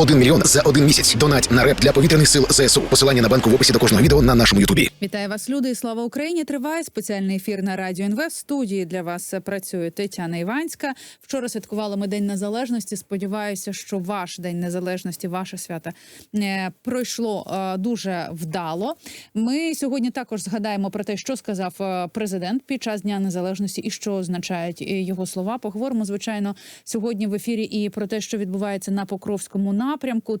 1 мільйон за один місяць. Донать на реп для повітряних сил ЗСУ. Посилання на банку в описі до кожного відео на нашому Ютубі. Вітаю вас, люди! Слава Україні! Триває спеціальний ефір на радіо НВ. В студії для вас працює Тетяна Іванська. Вчора святкували ми День Незалежності. Сподіваюся, що ваш день незалежності, ваше свято е, пройшло е, дуже вдало. Ми сьогодні також згадаємо про те, що сказав е, президент під час Дня Незалежності і що означають його слова. Поговоримо звичайно сьогодні в ефірі і про те, що відбувається на Покровському напрямку,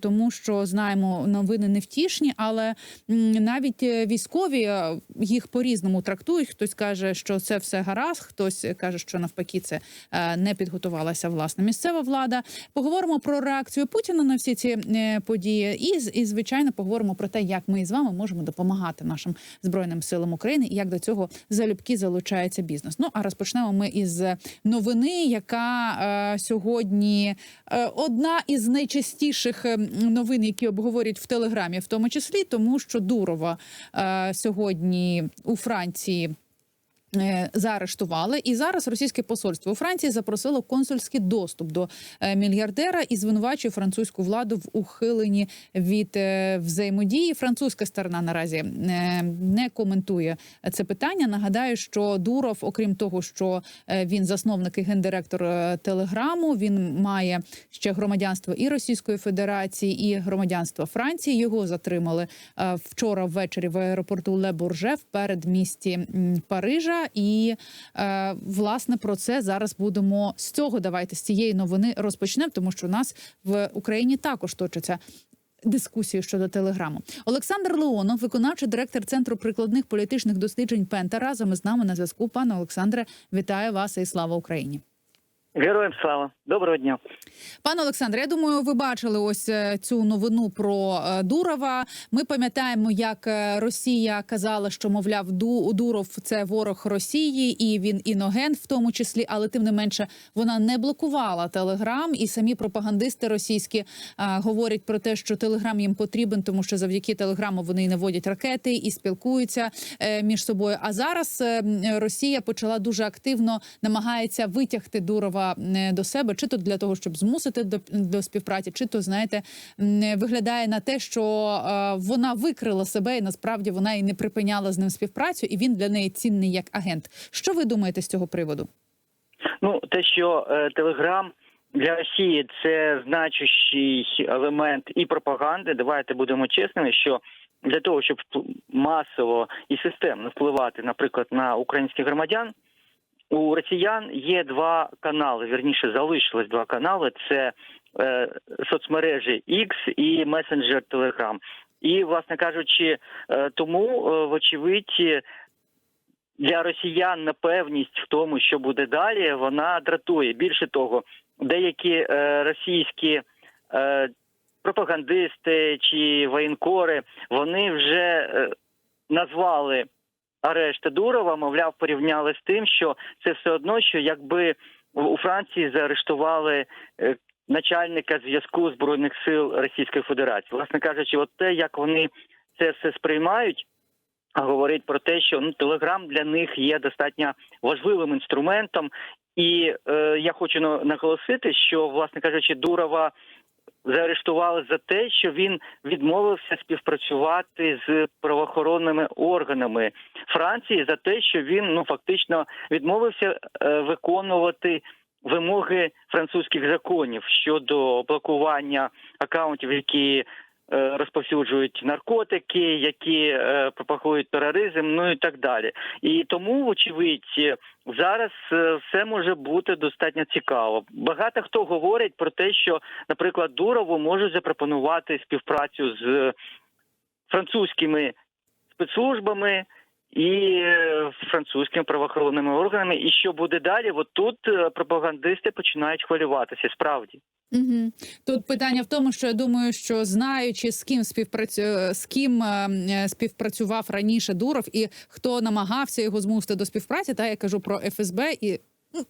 тому що знаємо новини невтішні, але навіть е, військові е, їх по різному трактують. Хтось каже, що це все гаразд, хтось каже, що навпаки це е, не підготувалася власна місцева влада. Поговоримо про реакцію Путіна на всі ці події, і і звичайно поговоримо про те, як ми з вами можемо допомагати нашим збройним силам України і як до цього залюбки залучається бізнес. Ну а розпочнемо ми із новини, яка е, сьогодні е, одна із найчастіших е, новин, які обговорюють в телеграмі, в тому числі, тому що Дурова е, сьогодні у Франції. Е, Заарештували і зараз російське посольство у Франції запросило консульський доступ до е, мільярдера і звинувачує французьку владу в ухиленні від е, взаємодії. Французька сторона наразі не коментує це питання. Нагадаю, що Дуров, окрім того, що він засновник і гендиректор Телеграму, він має ще громадянство і Російської Федерації, і громадянство Франції. Його затримали вчора ввечері в аеропорту Ле Бурже в передмісті м, І е, власне про це зараз будемо з цього. Давайте з цієї новини розпочнемо, тому що у нас в Україні також точаться. Дискусії щодо телеграму Олександр Леонов, виконавчий директор центру прикладних політичних досліджень Пента, разом із нами на зв'язку. Пане Олександре, вітаю вас і слава Україні. Героям слава, доброго дня. Пане Олександре, я думаю, ви бачили ось е, цю новину про е, Дурова. Ми пам'ятаємо, як е, Росія казала, що мовляв, Ду- Дуров це ворог Росії, і він іноген, в тому числі, але тим не менше вона не блокувала Телеграм, і самі пропагандисти російські е, говорять про те, що Телеграм їм потрібен, тому що завдяки Телеграму вони і наводять ракети і спілкуються е, між собою. А зараз е, Росія почала дуже активно намагається витягти Дурова е, до себе, чи то для того, щоб змусити до, до співпраці, чи то знаєте, м, виглядає на те, що е, вона викрила себе, і насправді вона і не припиняла з ним співпрацю, і він для неї цінний як агент. Що ви думаєте з цього приводу? Ну, те, що е, Телеграм для Росії це значущий елемент і пропаганди. Давайте будемо чесними, що для того, щоб масово і системно впливати, наприклад, на українських громадян, у росіян є два канали. Вірніше залишилось два канали: це е, соцмережі X і месенджер Telegram. І, власне кажучи, е, тому, е, вочевидь, для росіян непевність в тому, що буде далі, вона дратує. Більше того, деякі е, російські е, пропагандисти чи воєнкори вони вже е, назвали арешт Дурова, мовляв, порівняли з тим, що це все одно, що якби у Франції заарештували. е, Начальника зв'язку збройних сил Російської Федерації, власне кажучи, от те, як вони це все сприймають, говорить про те, що ну телеграм для них є достатньо важливим інструментом, і е, я хочу на- наголосити, що власне кажучи, Дурова заарештували за те, що він відмовився співпрацювати з правоохоронними органами Франції за те, що він ну фактично відмовився е, виконувати. Вимоги французьких законів щодо блокування акаунтів, які розповсюджують наркотики, які е, пропагують тероризм, ну і так далі. І тому, очевидь, зараз е, все може бути достатньо цікаво. Багато хто говорить про те, що, наприклад, Дурову можуть запропонувати співпрацю з французькими спецслужбами. І е, французькими правоохоронними органами, і що буде далі? От тут е, пропагандисти починають хвилюватися. Справді Угу. Тут питання в тому, що я думаю, що знаючи з ким співпрацю з ким е, співпрацював раніше Дуров, і хто намагався його змусити до співпраці, та я кажу про ФСБ і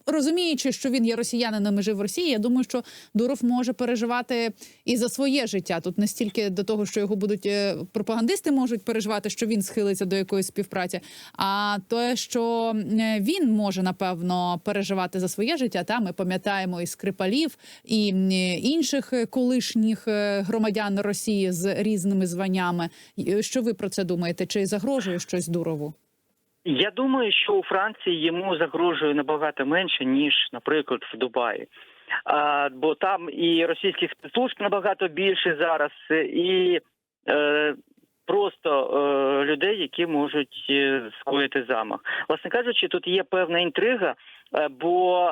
розуміючи, що він є росіянином і жив в Росії, я думаю, що Дуров може переживати і за своє життя. Тут не стільки до того, що його будуть е, пропагандисти можуть переживати, що він схилиться до якоїсь співпраці, а те, що е, він може напевно переживати за своє життя. Та ми пам'ятаємо і Скрипалів, і інших колишніх е, громадян Росії з різними званнями. Що ви про це думаєте? Чи загрожує щось Дурову? Я думаю, що у Франції йому загрожує набагато менше ніж, наприклад, в Дубаї. А, бо там і російських спецслужб набагато більше зараз, е, і е, просто е, людей, які можуть е, скоїти замах. Власне кажучи, тут є певна інтрига, е, бо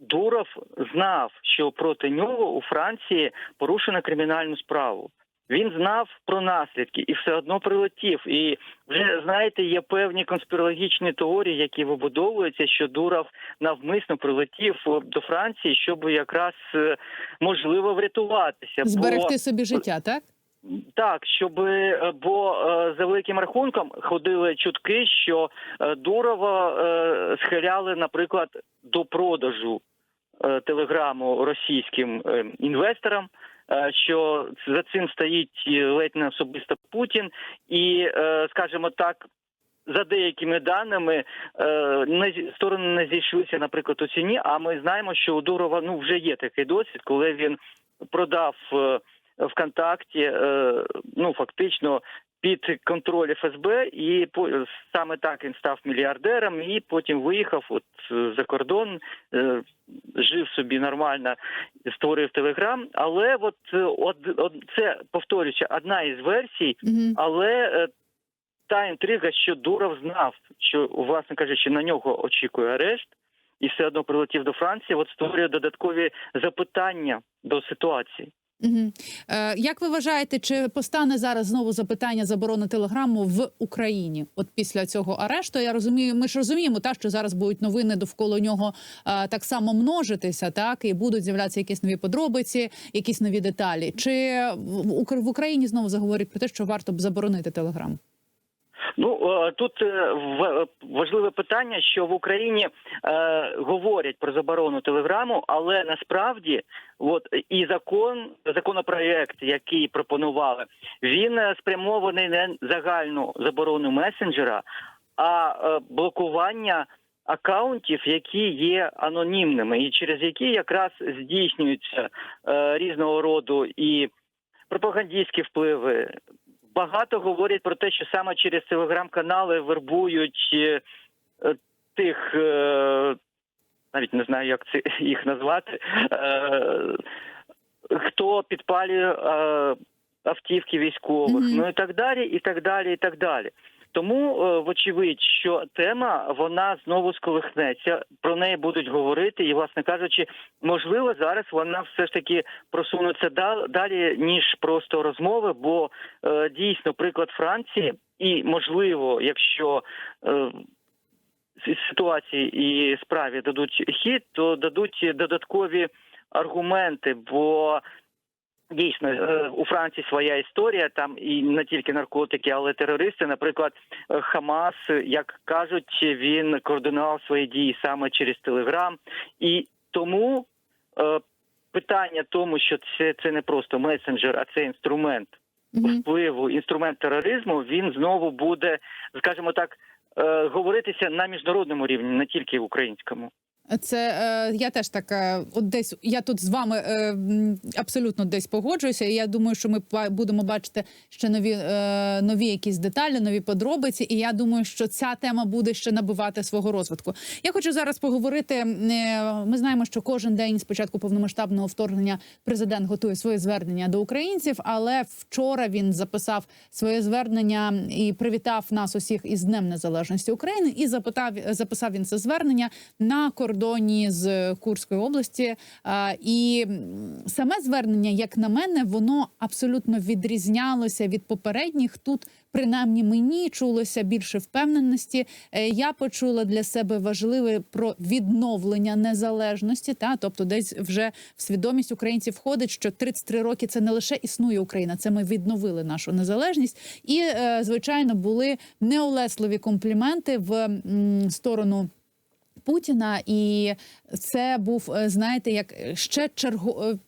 Дуров знав, що проти нього у Франції порушено кримінальну справу. Він знав про наслідки і все одно прилетів. І вже знаєте, є певні конспірологічні теорії, які вибудовуються, що Дуров навмисно прилетів е, до Франції, щоб якраз е, можливо врятуватися. Зберегти собі життя, так? Так, щоб е, бо за великим рахунком ходили чутки, що Дурова схиляли, наприклад, до продажу телеграму російським інвесторам. Е, Що за цим стоїть ледь не особисто Путін, і е, скажімо так, за деякими даними е, не сторони не зійшлися, наприклад, у ціні. А ми знаємо, що у Дурова ну вже є такий досвід, коли він продав ВКонтакті, ну фактично під контроль ФСБ, і саме так він став мільярдером, і потім виїхав от е, за кордон, е, жив собі нормально, створив телеграм. Але от, е, от, от це повторюючи, одна із версій, але та інтрига, що Дуров знав, що, власне кажучи, на нього очікує арешт, і все одно прилетів до Франції, от створює додаткові запитання до ситуації. Угу. Е, як ви вважаєте, чи постане зараз знову запитання заборони телеграму в Україні? От після цього арешту я розумію, ми ж розуміємо, та що зараз будуть новини довкола нього е, так само множитися, так і будуть з'являтися якісь нові подробиці, якісь нові деталі. Чи в Ук- в Україні знову заговорять про те, що варто б заборонити телеграм? Ну е, тут е, в- важливе питання, що в Україні е, говорять про заборону телеграму, але насправді, от і закон, законопроект, який пропонували, він е, спрямований не загальну заборону месенджера, а е, блокування акаунтів, які є анонімними, і через які якраз здійснюються е, різного роду і пропагандистські впливи. Багато говорять про те, що саме через телеграм-канали вербують е, е, тих, е, навіть не знаю, як це їх назвати, хто підпалює автівки військових, Мгм. ну і так далі, і так далі, і так далі. Тому, е, вочевидь, що тема вона знову сколихнеться, про неї будуть говорити, і, власне кажучи, можливо, зараз вона все ж таки просунеться да- далі, ніж просто розмови, бо е, дійсно приклад Франції, і можливо, якщо е, ситуації і справі дадуть хід, то дадуть додаткові аргументи, бо Дійсно, е, у Франції своя історія, там і не тільки наркотики, але терористи. Наприклад, Хамас, як кажуть, він координував свої дії саме через Телеграм, і тому е, питання тому, що це, це не просто месенджер, а це інструмент впливу, інструмент тероризму. Він знову буде, скажімо так, е, говоритися на міжнародному рівні, не тільки в українському. Це е, я теж так е, от десь я тут з вами е, абсолютно десь погоджуюся. І я думаю, що ми будемо бачити ще нові е, нові якісь деталі, нові подробиці. І я думаю, що ця тема буде ще набувати свого розвитку. Я хочу зараз поговорити. е, Ми знаємо, що кожен день з початку повномасштабного вторгнення президент готує своє звернення до українців. Але вчора він записав своє звернення і привітав нас усіх із Днем Незалежності України. І запитав записав він це звернення на кордоні з Курської області. І саме звернення, як на мене, воно абсолютно відрізнялося від попередніх. Тут принаймні мені чулося більше впевненості. Е, Я почула для себе важливе про відновлення незалежності. Та тобто, десь вже в свідомість українців входить, що 33 роки це не лише існує Україна, це ми відновили нашу незалежність. І е, звичайно були неулесливі компліменти в сторону. Путіна, і це був е, знаєте, як ще черго. е,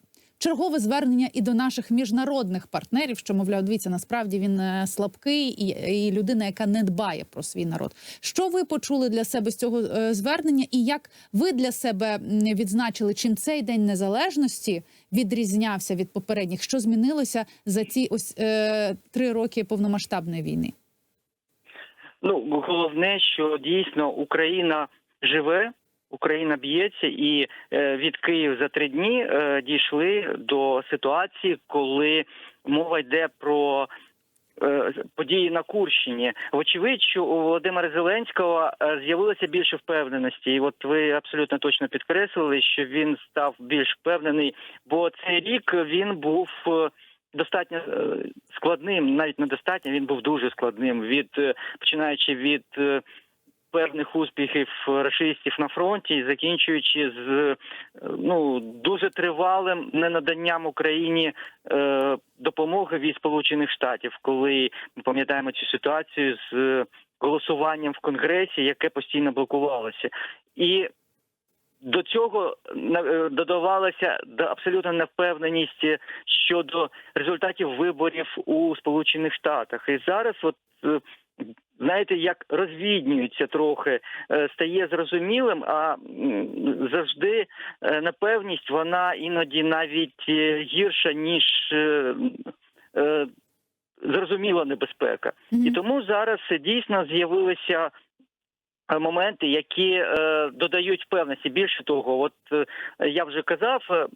Чергове звернення і до наших міжнародних партнерів, що мовляв, дивіться, насправді він е, слабкий і, і людина, яка не дбає про свій народ. Що ви почули для себе з цього е, звернення, і як ви для себе відзначили, чим цей день незалежності відрізнявся від попередніх? Що змінилося за ці ось е, три роки повномасштабної війни? Ну головне, що дійсно Україна живе, Україна б'ється, і е, від Київ за три дні е, дійшли до ситуації, коли мова йде про. е, Події на Курщині, вочевидь, що у Володимира Зеленського з'явилося більше впевненості, і от ви абсолютно точно підкреслили, що він став більш впевнений, бо цей рік він був достатньо складним, навіть недостатньо, він був дуже складним. Від починаючи від певних успіхів рашистів на фронті, закінчуючи з е, ну дуже тривалим ненаданням Україні е, допомоги від Сполучених Штатів, коли ми пам'ятаємо цю ситуацію з е, голосуванням в Конгресі, яке постійно блокувалося, і до цього е, додавалася да- абсолютна невпевненість щодо результатів виборів у Сполучених Штатах. І зараз, от знаєте, як розвіднюється трохи, е, стає зрозумілим, а завжди е, непевність вона іноді навіть е, гірша ніж зрозуміла небезпека. Мгм. І тому зараз дійсно з'явилися моменти, які е, додають впевненості. Більше того, от е, я вже казав,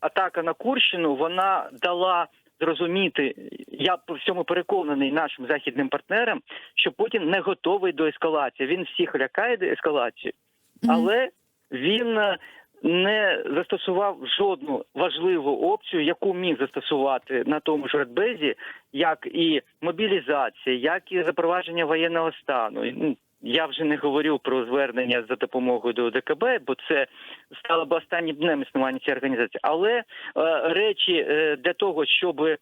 атака на Курщину вона дала зрозуміти, я по всьому переконаний нашим західним партнерам, що Путін не готовий до ескалації. Він всіх лякає до ескалації, але він е, не застосував жодну важливу опцію, яку міг застосувати на тому ж Радбезі, як і мобілізація, як і запровадження воєнного стану. Я вже не говорю про звернення за допомогою до ОДКБ, бо це стало б останнім днем існування цієї організації. Але е, речі е, для того, щоб е,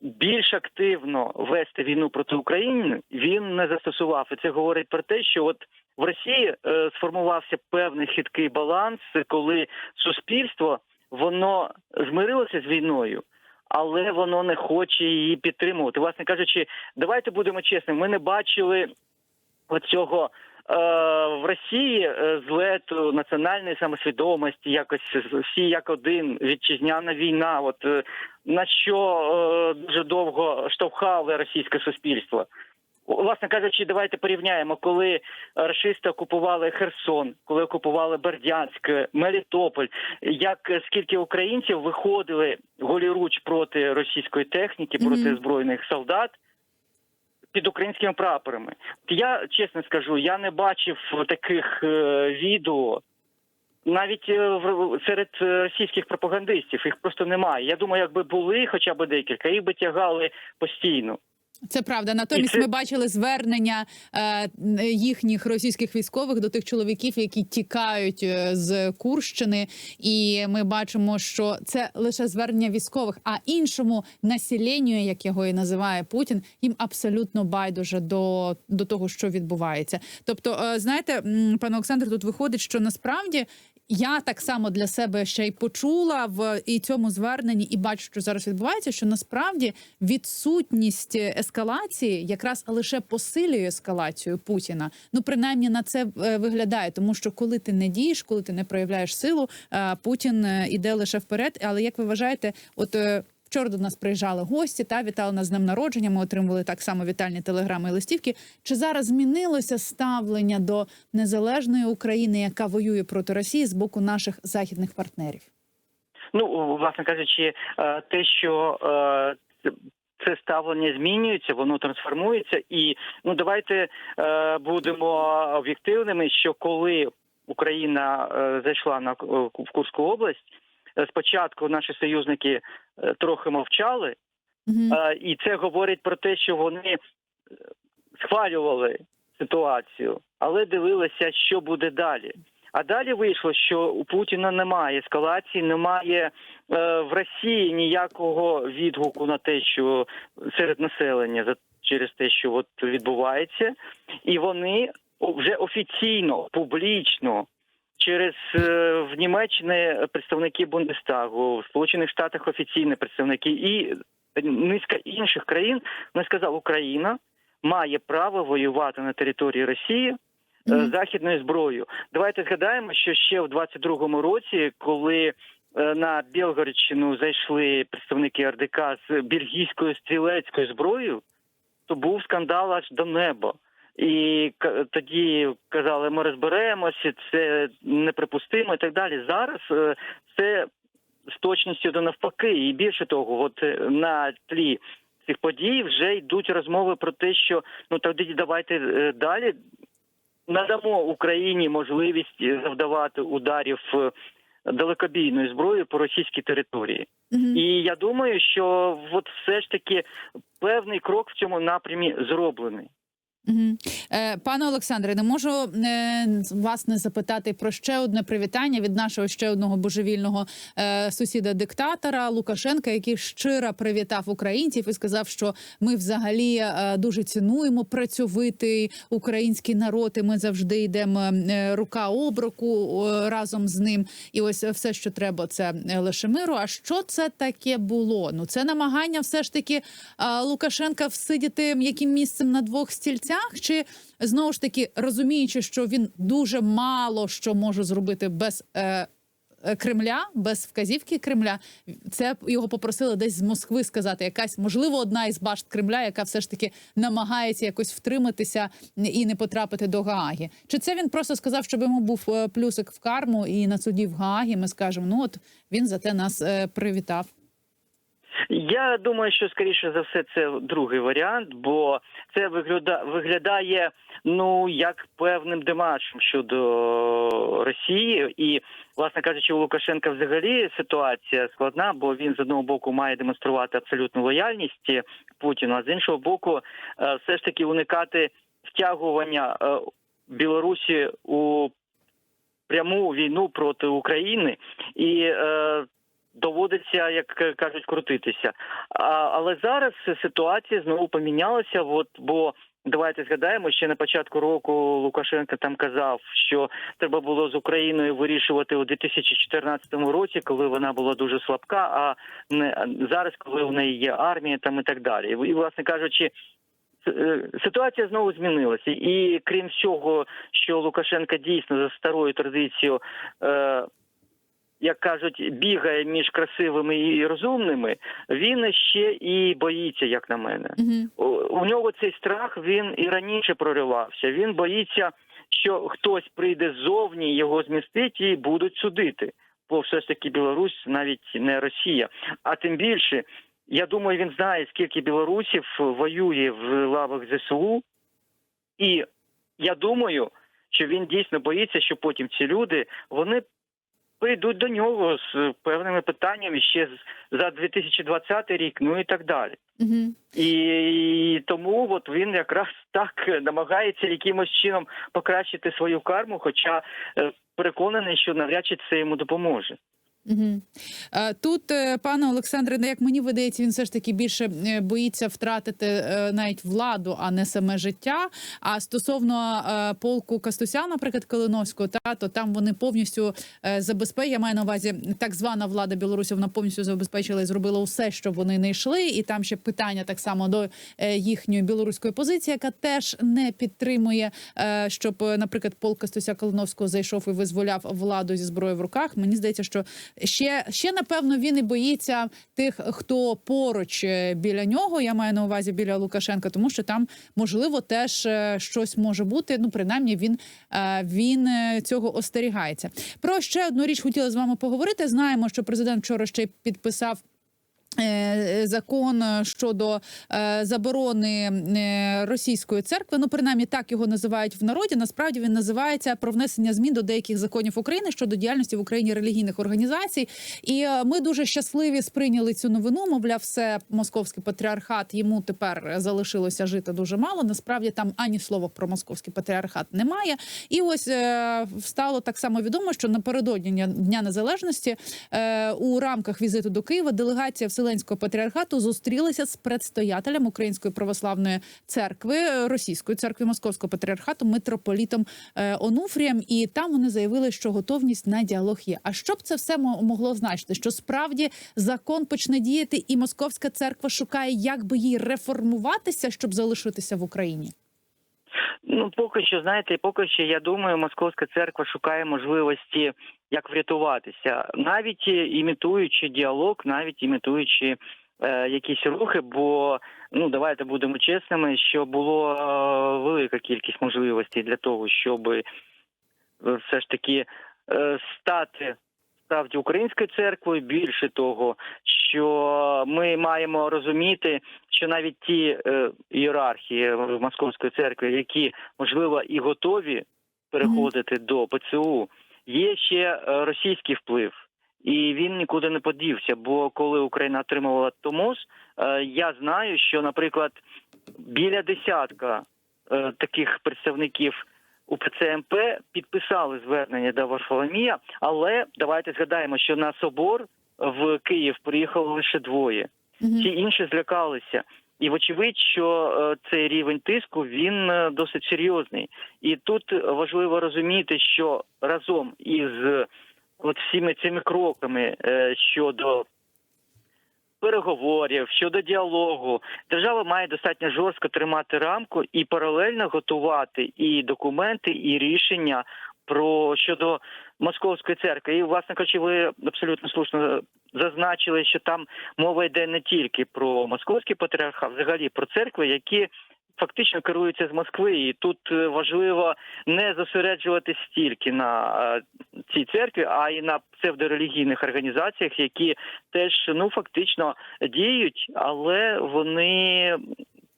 більш активно вести війну проти України, він не застосував. І це говорить про те, що от в Росії е, сформувався певний хиткий баланс, коли суспільство воно змирилося з війною. Але воно не хоче її підтримувати. Власне кажучи, давайте будемо чесними. Ми не бачили оцього е, в Росії е, злету національної самосвідомості, якось всі як один вітчизняна війна. От е, на що е, дуже довго штовхали російське суспільство. Власне кажучи, давайте порівняємо, коли рашисти окупували Херсон, коли окупували Бердянськ, Мелітополь, як скільки українців виходили голіруч проти російської техніки, проти Мгм. збройних солдат під українськими прапорами. Я чесно скажу, я не бачив таких е, відео. Навіть е, серед е, російських пропагандистів їх просто немає. Я думаю, якби були хоча б декілька, їх би тягали постійно. Це правда. Натомість це- ми бачили звернення е, їхніх російських військових до тих чоловіків, які тікають е, з Курщини, і ми бачимо, що це лише звернення військових, а іншому населенню, як його і називає Путін, їм абсолютно байдуже до, до того, що відбувається. Тобто, е, знаєте, пане Олександр, тут виходить, що насправді. Я так само для себе ще й почула в і цьому зверненні, і бачу, що зараз відбувається. Що насправді відсутність ескалації якраз лише посилює ескалацію Путіна. Ну принаймні на це е, виглядає, тому що коли ти не дієш, коли ти не проявляєш силу, е, Путін е, іде лише вперед. Але як ви вважаєте, от Вчора до нас приїжджали гості та вітали нас з днем народження. Ми отримували так само вітальні телеграми і листівки. Чи зараз змінилося ставлення до незалежної України, яка воює проти Росії з боку наших західних партнерів? Ну, власне кажучи, е, те, що е, це- ставлення змінюється, воно трансформується, і ну давайте е, будемо об'єктивними, що коли Україна зайшла на в Курську область, спочатку наші союзники е, трохи мовчали. Е, і це говорить про те, що вони е, схвалювали ситуацію, але дивилися, що буде далі. А далі вийшло, що у Путіна немає ескалації, немає е, в Росії ніякого відгуку на те, що серед населення за через те, що от відбувається, і вони вже офіційно, публічно. Через е, в Німеччині представники Бундестагу, в Сполучених Штатах офіційні представники і низка інших країн вони сказали, Україна має право воювати на території Росії е, західною зброєю. Давайте згадаємо, що ще в 22-му році, коли е, на Білгородщину зайшли представники РДК з бельгійською стрілецькою зброєю, то був скандал аж до неба. І тоді казали, ми розберемося, це неприпустимо і так далі. Зараз е, це з точністю до навпаки. І більше того, от е, на тлі цих подій вже йдуть розмови про те, що ну тоді давайте е, далі надамо Україні можливість завдавати ударів далекобійною зброєю по російській території. Мгм. І я думаю, що от все ж таки певний крок в цьому напрямі зроблений. Е, Пане Олександре, не можу е, вас не запитати про ще одне привітання від нашого ще одного божевільного е, сусіда-диктатора Лукашенка, який щиро привітав українців і сказав, що ми взагалі дуже цінуємо працьовитий український народ. і Ми завжди йдемо рука об руку разом з ним. І ось все, що треба, це лише миру. А що це таке було? Ну це намагання, все ж таки Лукашенка всидіти м'яким місцем на двох стільцях, чи знову ж таки розуміючи, що він дуже мало що може зробити без. Е, е, Кремля без вказівки Кремля, це його попросили десь з Москви сказати. Якась можливо одна із башт Кремля, яка все ж таки намагається якось втриматися і не потрапити до Гааги. Чи це він просто сказав, щоб йому був е, плюсик в карму, і на суді в Гаагі ми скажемо: ну от він за те нас е, привітав. Я думаю, що скоріше за все це другий варіант, бо це вигляда, виглядає ну як певним демаршем щодо Росії, і власне кажучи, у Лукашенка взагалі ситуація складна, бо він з одного боку має демонструвати абсолютну лояльність Путіну, а з іншого боку, е, все ж таки уникати втягування е, Білорусі у пряму війну проти України і. Е, доводиться, як кажуть, крутитися. А, але зараз ситуація знову помінялася. От бо давайте згадаємо, ще на початку року Лукашенко там казав, що треба було з Україною вирішувати у 2014 році, коли вона була дуже слабка. А не зараз, коли у неї є армія, там і так далі. І власне кажучи. е, Ситуація знову змінилася, і крім всього, що Лукашенка дійсно за старою традицією е, як кажуть, бігає між красивими і розумними, він ще і боїться, як на мене. Угу. У- У нього цей страх він і раніше проривався. Він боїться, що хтось прийде ззовні, його змістить і будуть судити. Бо все ж таки Білорусь навіть не Росія. А тим більше, я думаю, він знає, скільки білорусів воює в лавах ЗСУ, і я думаю, що він дійсно боїться, що потім ці люди вони прийдуть до нього з певними питаннями ще за 2020 рік, ну і так далі. Угу. І тому от він якраз так намагається якимось чином покращити свою карму, хоча е, переконаний, що навряд чи це йому допоможе. Угу. Тут, е, пане Олександре, ну, як мені видається, він все ж таки більше е, боїться втратити е, навіть владу, а не саме життя. А стосовно полку Кастуся, наприклад, Калиновського, та то там вони повністю забезпечили. Я маю на увазі так звана влада Білорусі. Вона повністю забезпечила і зробила усе, щоб вони не йшли. І там ще питання так само до їхньої білоруської позиції, яка теж не підтримує, щоб, наприклад, полк Кастуся Калиновського зайшов і визволяв владу зі зброєю в руках. Мені здається, що ще ще напевно він і боїться тих, хто поруч е, біля нього. Я маю на увазі біля Лукашенка, тому що там можливо теж е, щось може бути. Ну, принаймні, він, е, він цього остерігається. Про ще одну річ хотіла з вами поговорити. Знаємо, що президент вчора ще підписав. Е, Закон е, щодо е, заборони російської церкви, ну принаймні так його називають в народі. Насправді він називається про внесення змін до деяких законів України щодо діяльності в Україні релігійних організацій. І ми дуже щасливі сприйняли цю новину. Мовляв, все московський патріархат йому тепер залишилося жити дуже мало. Насправді там ані слова про московський патріархат немає. І ось стало так само відомо, що напередодні Дня- Незалежності у рамках візиту до Києва делегація Вселенського патріархату зустрілися з предстоятелем Української православної церкви е, Російської церкви Московського патріархату митрополітом е, Онуфрієм. І там вони заявили, що готовність на діалог є. А що б це все мо- могло значити? Що справді закон почне діяти, і московська церква шукає, як би їй реформуватися, щоб залишитися в Україні. Ну, поки що, знаєте, поки що, я думаю, московська церква шукає можливості, як врятуватися, навіть е, імітуючи діалог, навіть імітуючи е, якісь рухи. Бо ну давайте будемо чесними, що було е, велика кількість можливостей для того, щоб е, все ж таки е, стати справді українською церквою. Більше того, що ми маємо розуміти, що навіть ті е, ієрархії Московської церкви, які можливо і готові переходити до ПЦУ, є ще е, російський вплив. І він нікуди не подівся. Бо коли Україна отримувала Томос, е, я знаю, що, наприклад, біля десятка е, таких представників УПЦ МП підписали звернення до Варфоломія, але давайте згадаємо, що на собор в Київ приїхало лише двоє. Всі інші злякалися. І вочевидь, що е, цей рівень тиску він е, досить серйозний. І тут важливо розуміти, що разом із е, от всіми цими кроками щодо переговорів, щодо діалогу, держава має достатньо жорстко тримати рамку і паралельно готувати і документи, і рішення про щодо московської церкви. І, власне кажучи, ви абсолютно слушно зазначили, що там мова йде не тільки про московський патріархат, взагалі про церкви, які фактично керуються з Москви. І тут е, важливо не зосереджуватись стільки на е, цій церкві, а й на псевдорелігійних організаціях, які теж ну фактично діють, але вони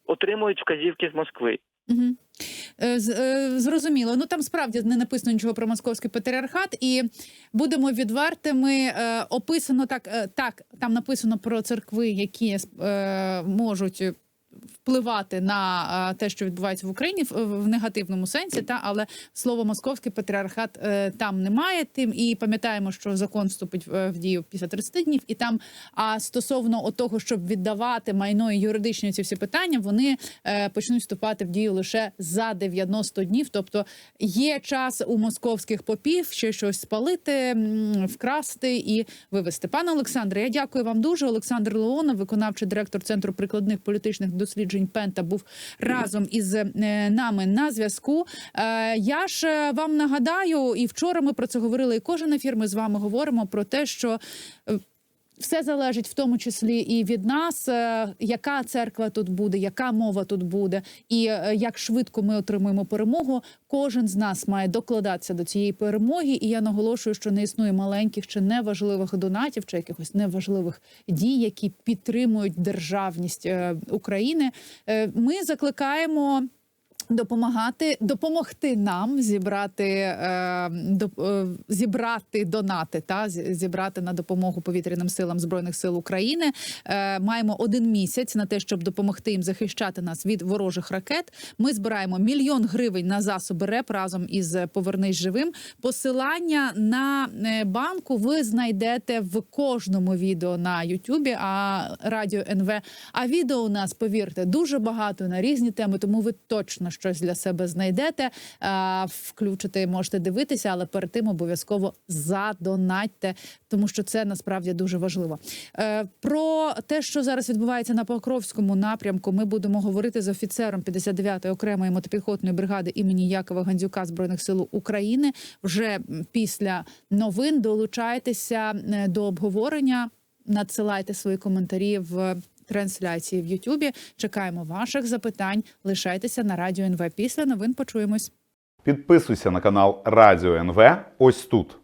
отримують вказівки з Москви. Е, Зрозуміло. Ну там справді не написано нічого про московський патріархат, і будемо відвертими. е, Описано так, так там написано про церкви, які можуть. Впливати на е, те, що відбувається в Україні, в, негативному сенсі, та але слово московський патріархат е, там немає. Тим і пам'ятаємо, що закон вступить в, в дію після 30 днів, і там. А стосовно того, щоб віддавати майно і юридичні ці всі питання, вони е, почнуть вступати в дію лише за 90 днів. Тобто є час у московських попів ще щось спалити, вкрасти і вивести. Пане Олександре, я дякую вам дуже. Олександр Леонов, виконавчий директор центру прикладних політичних досліджень Пента, був разом із е, нами на зв'язку. Е, Я ж е, вам нагадаю, і вчора ми про це говорили. І кожен ефір ми з вами говоримо про те, що. Все залежить в тому числі і від нас, е, яка церква тут буде, яка мова тут буде, і е, як швидко ми отримуємо перемогу. Кожен з нас має докладатися до цієї перемоги. І я наголошую, що не існує маленьких чи неважливих донатів, чи якихось неважливих дій, які підтримують державність е, України. Ми закликаємо. Допомагати допомогти нам зібрати е, до, е, зібрати донати та зібрати на допомогу повітряним силам збройних сил України. Е, маємо один місяць на те, щоб допомогти їм захищати нас від ворожих ракет. Ми збираємо мільйон гривень на засоби РЕП разом із Повернись живим. Посилання на е, банку ви знайдете в кожному відео на Ютубі. А радіо НВ. А відео у нас, повірте, дуже багато на різні теми, тому ви точно щось для себе знайдете. А, включите, можете дивитися, але перед тим обов'язково задонатьте, тому що це насправді дуже важливо. Е, Про те, що зараз відбувається на Покровському напрямку, ми будемо говорити з офіцером 59-ї окремої мотопіхотної бригади імені Якова Гандзюка збройних сил України. Вже після новин долучайтеся е, до обговорення. Надсилайте свої коментарі в трансляції в Ютубі. Чекаємо ваших запитань. Лишайтеся на радіо НВ. Після новин почуємось. Підписуйся на канал Радіо НВ ось тут.